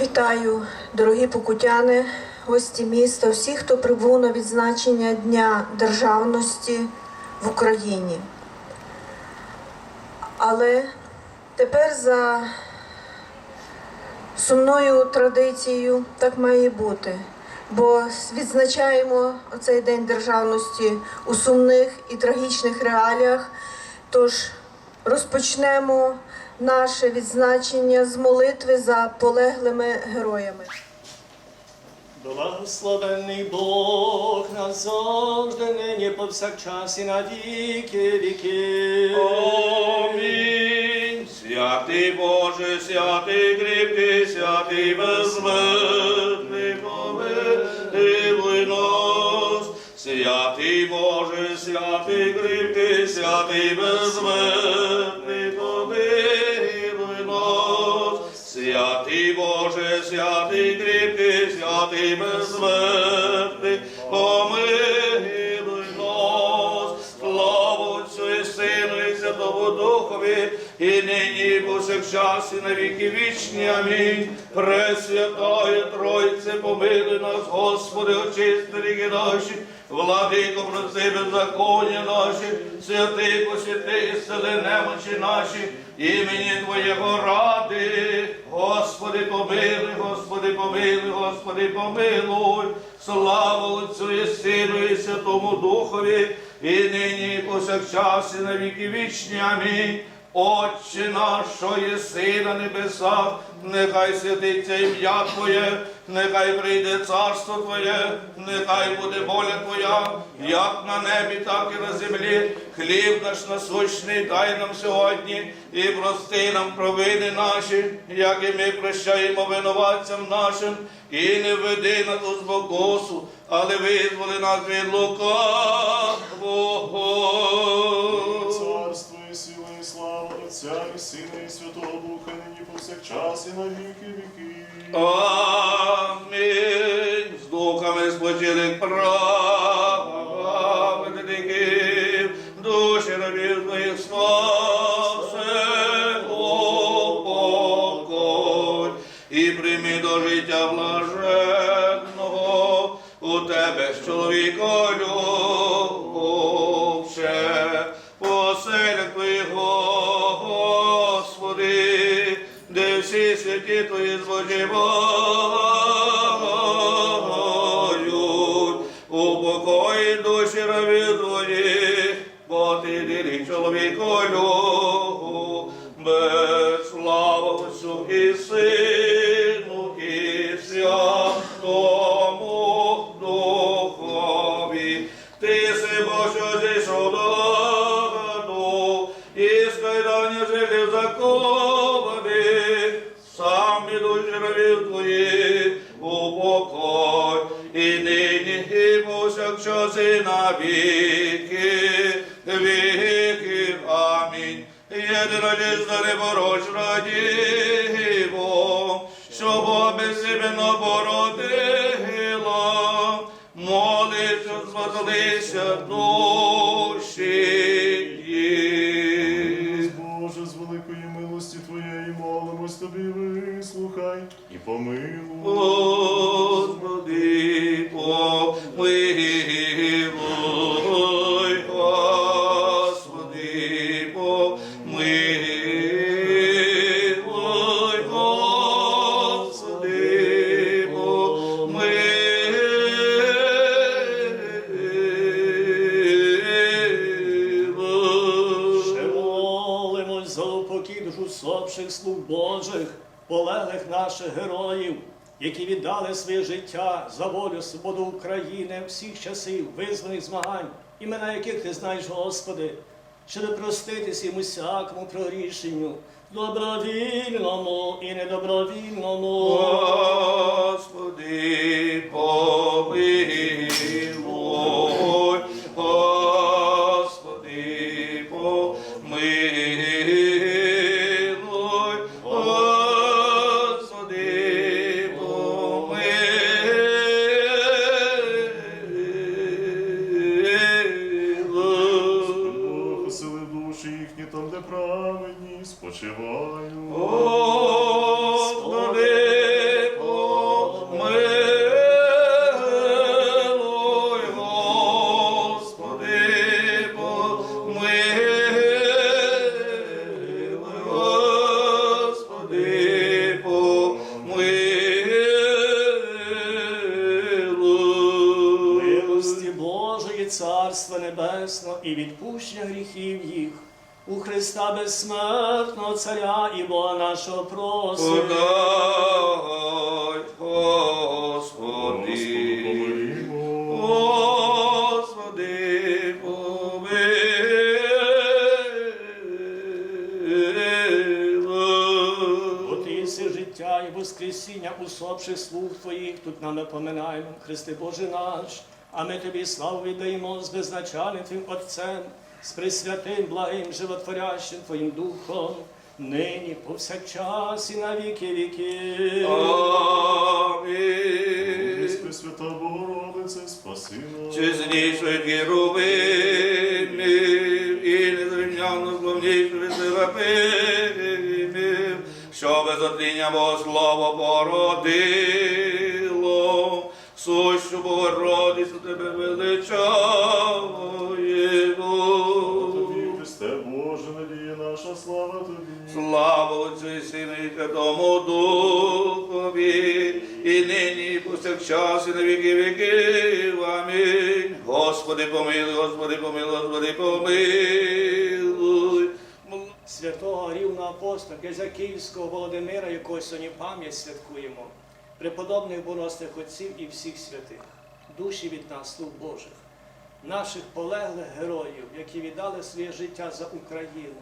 Вітаю, дорогі покутяни, гості міста, всі, хто прибув на відзначення Дня державності в Україні. Але тепер за сумною традицією так має бути, бо відзначаємо цей День державності у сумних і трагічних реаліях. Тож розпочнемо наше відзначення з молитви за полеглими героями. Благословенний Бог назавжди, нині повсякчас і на віки віки. Амінь. Святий Боже, святий кріпкий, святий безсмертний, помилуй нас. Святий Боже, святий кріпкий, святий безсмертний, святий безсмертний, помилуй нас. І Сину і Святому Духові, і нині, і повсякчас, і на віки вічні. Амінь. Пресвятає Тройце, помилуй нас, Господи, очисти ріки наші, владико, прости беззаконня наші, святий посвяти, і сели немочі наші, імені Твоєго ради, Господи, помилуй, Господи, помилуй, Господи, помилуй, слава Отцю і Сину і Святому Духові, і нині, і повсякчас, і на віки вічні. Амінь. Отче наш, що єси на небесах, нехай святиться ім'я Твоє, нехай прийде царство Твоє, нехай буде воля Твоя, як на небі, так і на землі. Хліб наш насущний дай нам сьогодні і прости нам провини наші, як і ми прощаємо винуватцям нашим, і не веди нас у спокусу, але визволи нас від лукавого. Отця і Сина, і Святого Духа, нині повсякчас і на віки віки. Амінь. З духами спочилих праведників, душі рабів твоїх спасе, упокой, і прийми до життя блаженного, у тебе ж чоловіко всі святі твоїх у покой, і нині, і повсякчас, і на віки, віки. Амінь. Єдинодійсна непорочна діво, що Бога безсебенно породила, молиться, спаслися душі. Усопших слуг Божих, полеглих наших героїв, які віддали своє життя за волю, свободу України всіх часів, визваних змагань, імена яких ти знаєш, Господи, щоб проститись їм усякому прорішенню, добровільному і недобровільному. Господи, помилуй, праведні Христа безсмертного Царя і Бога нашого просимо. Подай, Господи, Господи. Господи, Бо ти єси життя і воскресіння усопших слуг твоїх, тут нам напоминаємо, Христе Боже наш, а ми тобі славу віддаємо з безначальним Твоїм Отцем, з пресвятим, благим, животворящим Твоїм Духом, нині, повсякчас і на віки віки. Амінь. Христи, Свята Богородице, спаси нас. Чеснішої геровини і незрівняно славнішої серафимів, що без отління Богослова породило, сущу Богородицю тебе величаємо. Христе Боже, надія наша, слава Тобі. Слава Отцю і Сину і Святому Духові, і нині, і повсякчас, і на віки віків. Амінь. Господи, помилуй, Господи, помилуй, Господи, помилуй. святого рівного апостола, князя Київського Володимира, якого сьогодні пам'ять святкуємо, преподобних боносних отців і всіх святих, душі від нас, слуг Божих, наших полеглих героїв, які віддали своє життя за Україну,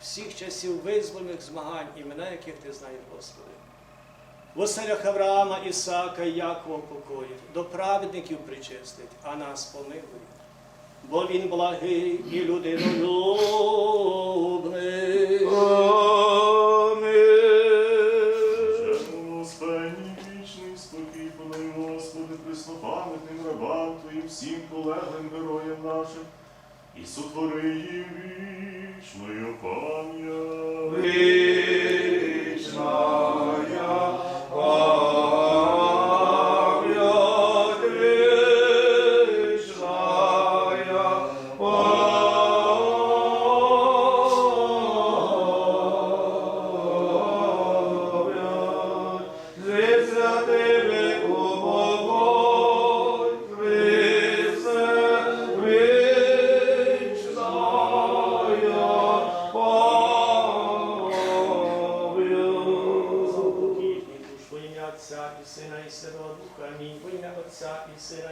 всіх часів визвольних змагань, імена яких ти знаєш, Господи. В оселях Авраама, Ісаака Якова покоїть, до праведників причистить, а нас помилує. Бо він благий і людинолюбний. Преснопам'ятним рабам Твоїм, всім полеглим героям нашим, і сотвори їм вічною пам'ять.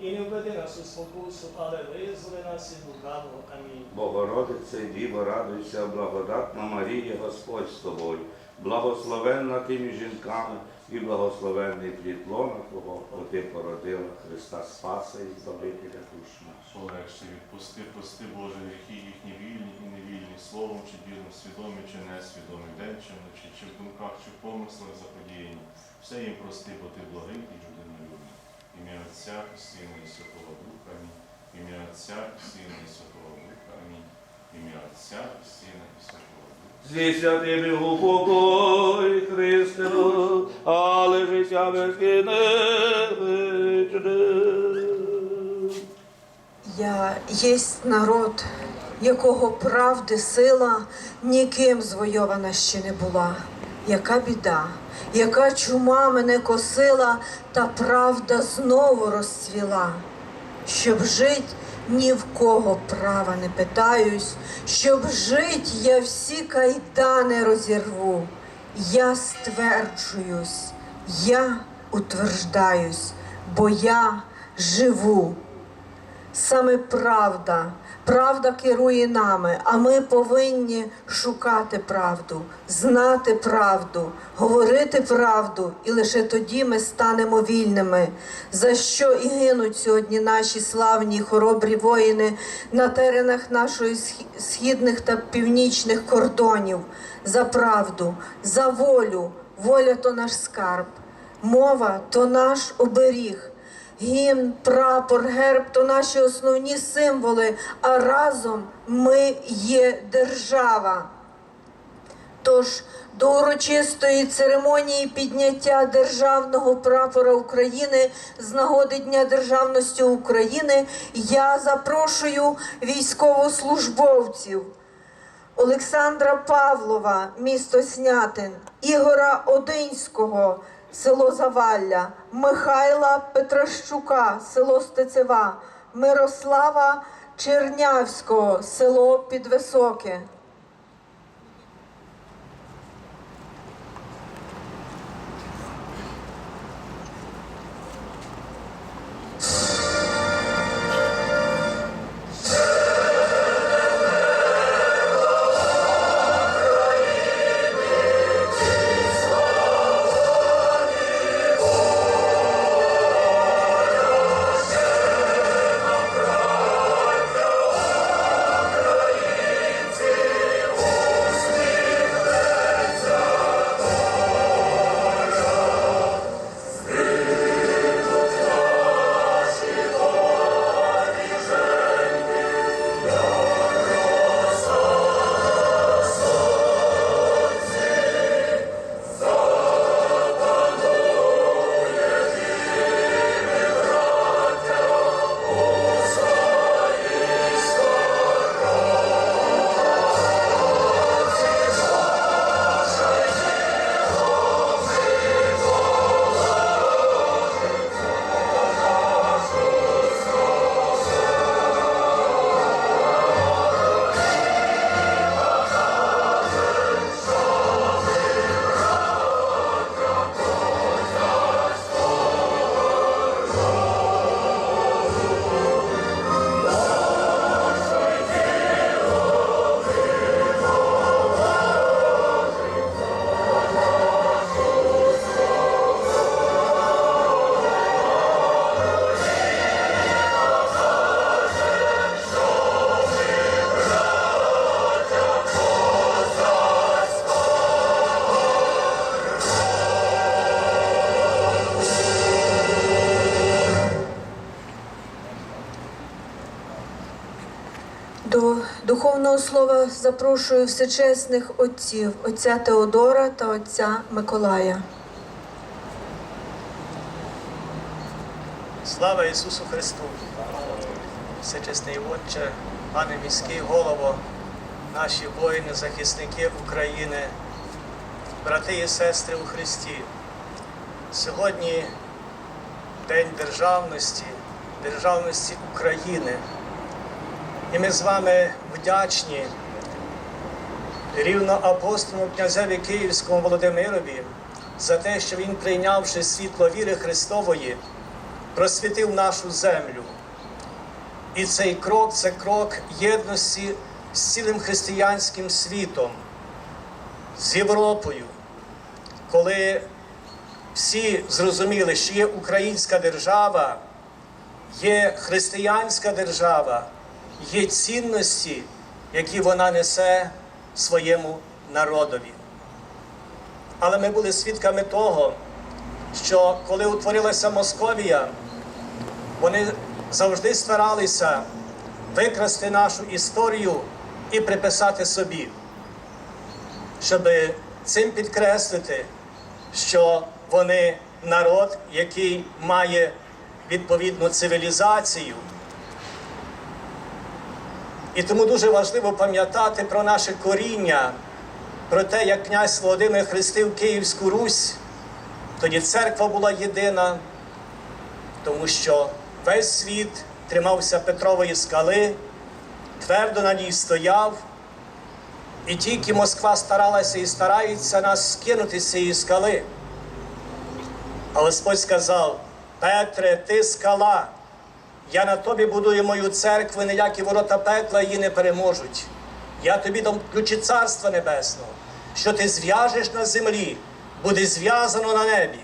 І не введи нас у спокусу, але визволи нас від лукавого. Амінь. Богородице, Діво, радуйся, благодатна Марія, Господь з тобою, благословенна ти між жінками і благословенний плід лона Твого, бо ти породила Христа Спаса і Збавителя душ наших. Полегше відпусти, прости, Боже, гріхи їхні вільні і невільні, словом чи ділом, свідомі чи несвідомі, день чи вночі, чи в думках, чи в помислах заподіяні. Все їм прости, бо ти благий і людинолюбний. Ім'я Отця і Сина і Святого Духа. Амінь. Ім'я Отця і Сина і Святого Духа. Амінь. Ім'я Отця і Сина і Святого Духа. Зі святими упокой, Христе, але життя безкінечне. Я єсть народ, якого правди сила ніким звойована ще не була. Яка біда, яка чума мене косила, та правда знову розцвіла. Щоб жить, ні в кого права не питаюсь, щоб жить, я всі кайдани розірву. Я стверджуюсь, я утверждаюсь, бо я живу. Саме правда, правда керує нами, а ми повинні шукати правду, знати правду, говорити правду, і лише тоді ми станемо вільними. За що і гинуть сьогодні наші славні хоробрі воїни на теренах нашої східних та північних кордонів, за правду, за волю. Воля то наш скарб, мова то наш оберіг. Гімн, прапор, герб то наші основні символи, а разом ми є держава. Тож до урочистої церемонії підняття державного прапора України з нагоди Дня державності України я запрошую військовослужбовців Олександра Павлова, місто Снятин, Ігора Одинського, село Завалля, Михайла Петращука, село Стецева, Мирослава Чернявського, село Підвисоке. Духовного слова запрошую всечесних отців, отця Теодора та отця Миколая. Слава Ісусу Христу! Всечесний Отче, пане міський голово, наші воїни, захисники України, брати і сестри у Христі. Сьогодні День державності, державності України. І ми з вами вдячні рівно апостолу князеві Київському Володимирові за те, що він, прийнявши світло віри Христової, просвітив нашу землю. І цей крок це крок єдності з цілим християнським світом, з Європою, коли всі зрозуміли, що є українська держава, є християнська держава, є цінності, які вона несе своєму народові. Але ми були свідками того, що коли утворилася Московія, вони завжди старалися викрасти нашу історію і приписати собі, щоб цим підкреслити, що вони народ, який має відповідну цивілізацію. І тому дуже важливо пам'ятати про наше коріння, про те, як князь Володимир хрестив Київську Русь. Тоді церква була єдина, тому що весь світ тримався Петрової скали, твердо на ній стояв, і тільки Москва старалася і старається нас скинути з цієї скали. А Господь сказав: Петре, ти скала, я на тобі будую мою церкву, ніякі ворота пекла її не переможуть. Я тобі дам ключі Царства Небесного, що ти зв'яжеш на землі, буде зв'язано на небі.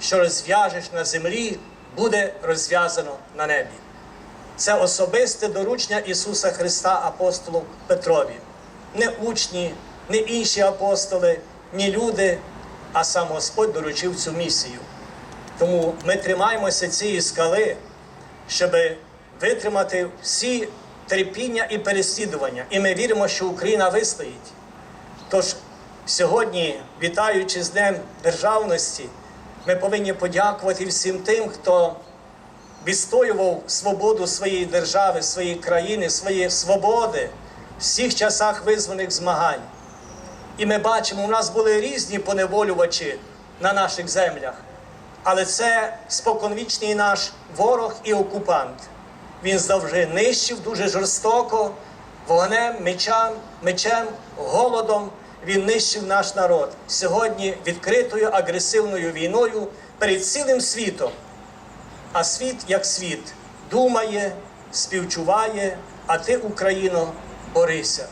Що розв'яжеш на землі, буде розв'язано на небі. Це особисте доручення Ісуса Христа апостолу Петрові. Не учні, не інші апостоли, ні люди, а сам Господь доручив цю місію. Тому ми тримаємося цієї скали, щоб витримати всі терпіння і переслідування. І ми віримо, що Україна вистоїть. Тож Сьогодні, вітаючи з Днем Державності, ми повинні подякувати всім тим, хто відстоював свободу своєї держави, своєї країни, своєї свободи в всіх часах визваних змагань. І ми бачимо, у нас були різні поневолювачі на наших землях. Але це споконвічний наш ворог і окупант. Він завжди нищив дуже жорстоко, вогнем, мечем, мечем, голодом. Він нищив наш народ сьогодні відкритою агресивною війною перед цілим світом. А світ як світ думає, співчуває, а ти, Україно, борися.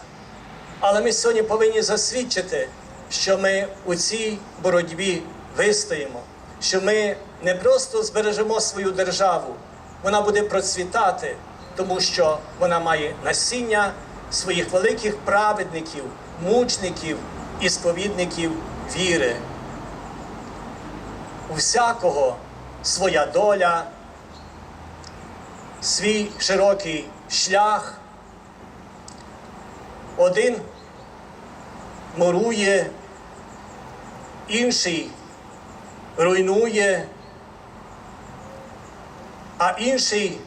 Але ми сьогодні повинні засвідчити, що ми у цій боротьбі вистоїмо, що ми не просто збережемо свою державу, вона буде процвітати, тому що вона має насіння своїх великих праведників, мучників і сповідників віри. У всякого своя доля, свій широкий шлях. Один мурує, інший руйнує, а інший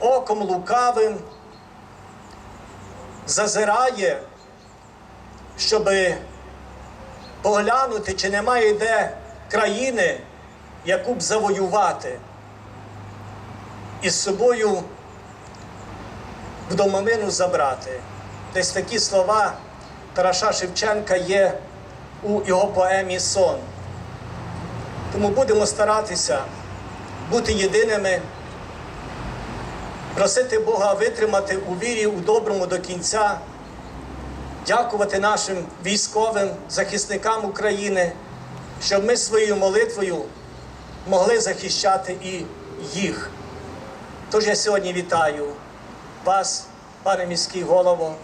оком лукавим зазирає, щоб поглянути, чи немає де країни, яку б завоювати і з собою в домовину забрати. Десь такі слова Тараса Шевченка є у його поемі Сон. Тому будемо старатися бути єдиними, просити Бога витримати у вірі у доброму до кінця, дякувати нашим військовим захисникам України, щоб ми своєю молитвою могли захищати і їх. Тож я сьогодні вітаю вас, пане міський голово,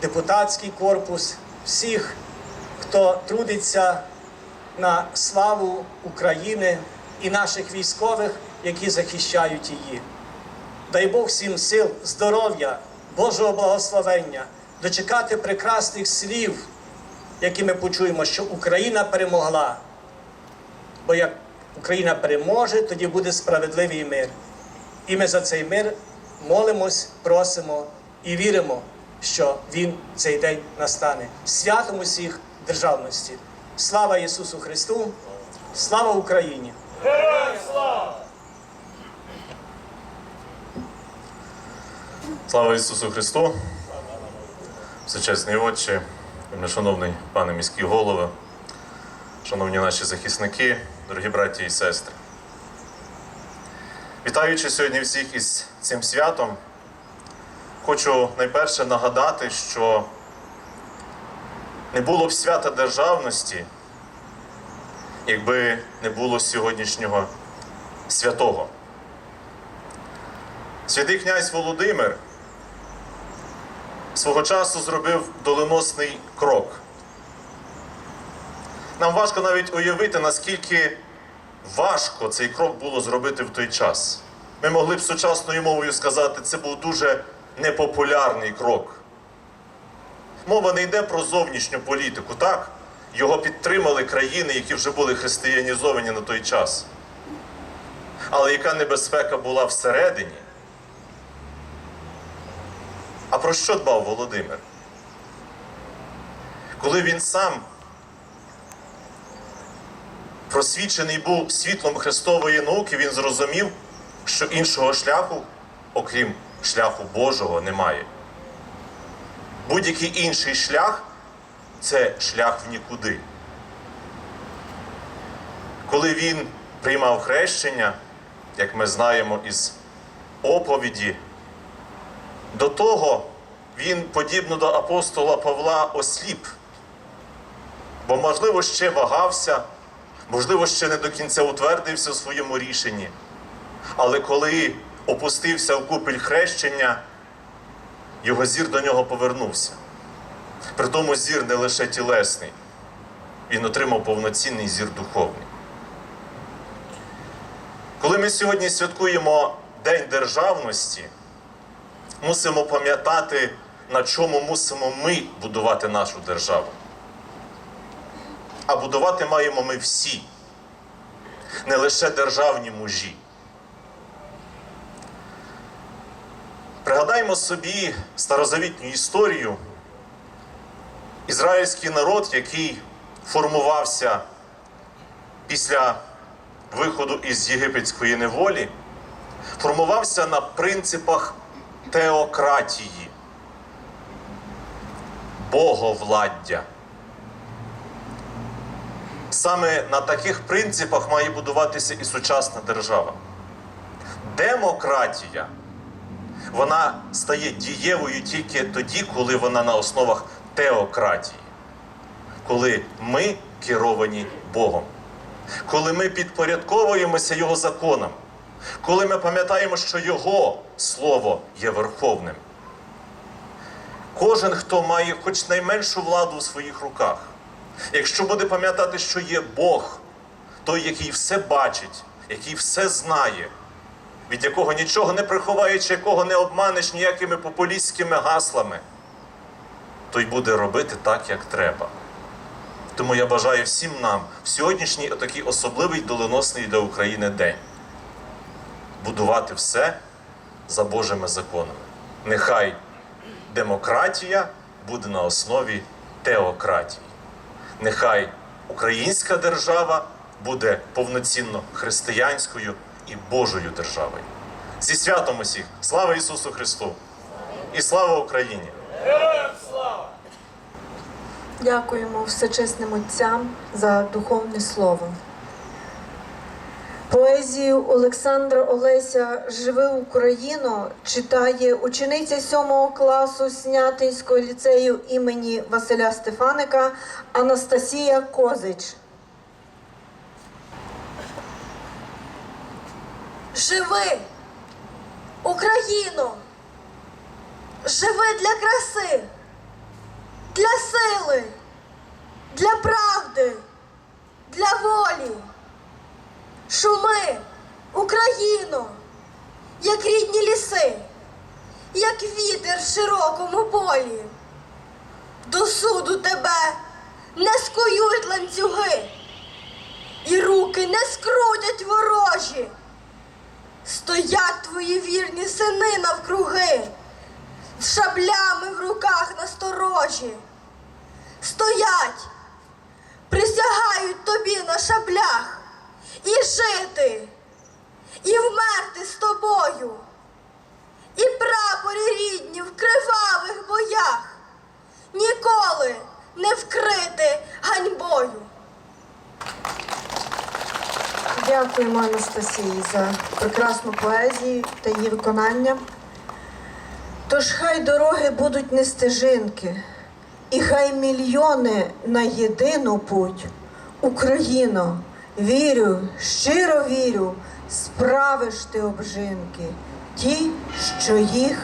депутатський корпус, всіх, хто трудиться на славу України і наших військових, які захищають її. Дай Бог всім сил, здоров'я, Божого благословення, дочекати прекрасних слів, які ми почуємо, що Україна перемогла. Бо як Україна переможе, тоді буде справедливий мир. І ми за цей мир молимось, просимо і віримо, що він цей день настане. Святом усіх державності. Слава Ісусу Христу! Слава Україні! Слава Ісусу Христу! Всечесний Отче, шановний пане міський голови, шановні наші захисники, дорогі браті і сестри. Вітаючи сьогодні всіх із цим святом, хочу найперше нагадати, що не було б свята державності, якби не було сьогоднішнього святого. Святий князь Володимир свого часу зробив доленосний крок. Нам важко навіть уявити, наскільки важко цей крок було зробити в той час. Ми могли б сучасною мовою сказати, це був дуже непопулярний крок. Мова не йде про зовнішню політику, так? Його підтримали країни, які вже були християнізовані на той час. Але яка небезпека була всередині? А про що дбав Володимир? Коли він сам просвічений був світлом Христової науки, він зрозумів, що іншого шляху, окрім шляху Божого, немає. Будь-який інший шлях це шлях в нікуди. Коли він приймав хрещення, як ми знаємо із оповіді, до того він, подібно до апостола Павла, осліп, бо, можливо, ще вагався, можливо, ще не до кінця утвердився в своєму рішенні. Але коли опустився в купель хрещення, його зір до нього повернувся. Притому зір не лише тілесний, він отримав повноцінний зір духовний. Коли ми сьогодні святкуємо День державності, мусимо пам'ятати на чому мусимо ми будувати нашу державу. А будувати маємо ми всі, не лише державні мужі. Пригадаємо собі старозавітню історію. Ізраїльський народ, який формувався після виходу із єгипетської неволі, формувався на принципах теократії, боговладдя. Саме на таких принципах має будуватися і сучасна держава. Демократія вона стає дієвою тільки тоді, коли вона на основах теократії, коли ми керовані Богом, коли ми підпорядковуємося Його законам, коли ми пам'ятаємо, що Його Слово є верховним. Кожен, хто має хоч найменшу владу у своїх руках, якщо буде пам'ятати, що є Бог, той, який все бачить, який все знає, від якого нічого не приховаючи, якого не обманеш ніякими популістськими гаслами, той буде робити так, як треба. Тому я бажаю всім нам в сьогоднішній такий особливий доленосний для України день будувати все за Божими законами. Нехай демократія буде на основі теократії. Нехай українська держава буде повноцінно християнською і Божою державою. Зі святом усіх! Слава Ісусу Христу! І слава Україні! Дякуємо всечесним отцям за духовне слово. Поезію Олександра Олеся Живи Україно читає учениця 7 класу Снятинського ліцею імені Василя Стефаника Анастасія Козич. Живи, Україно! Живи для краси, для сили, для правди, для волі. Шуми, Україно, як рідні ліси, як вітер в широкому полі. До суду тебе не скують ланцюги, і руки не скрутять ворожі. Стоять твої вірні сини навкруги, з шаблями в руках насторожі. Стоять, присягають тобі на шаблях і жити, і вмерти з тобою, і прапори рідні в кривавих боях ніколи не вкрити ганьбою. Дякуємо Анастасії за прекрасну поезію та її виконання. Тож хай дороги будуть не стежинки, і хай мільйони на єдину путь. Україно, вірю, щиро вірю, справиш ти обжинки, ті, що їх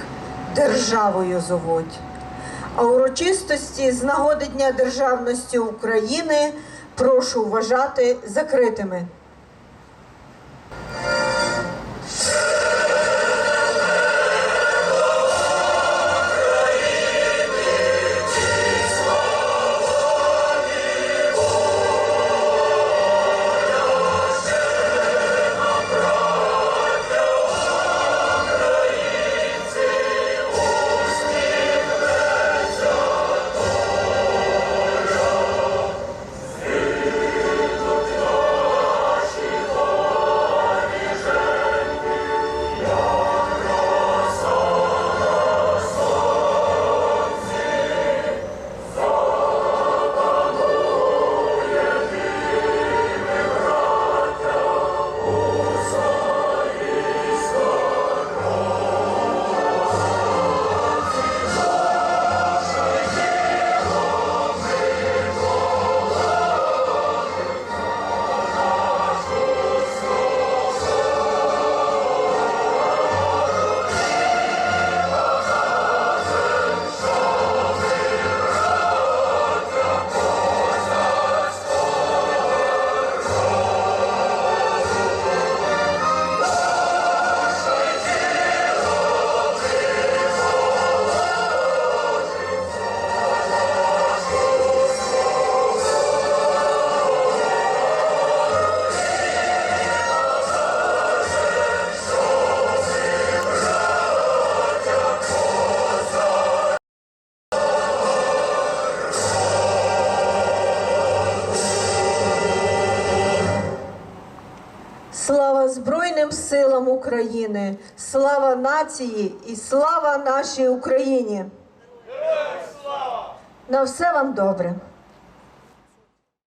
державою зовуть. А урочистості з нагоди Дня Державності України прошу вважати закритими. Нації і слава нашій Україні. На все вам добре.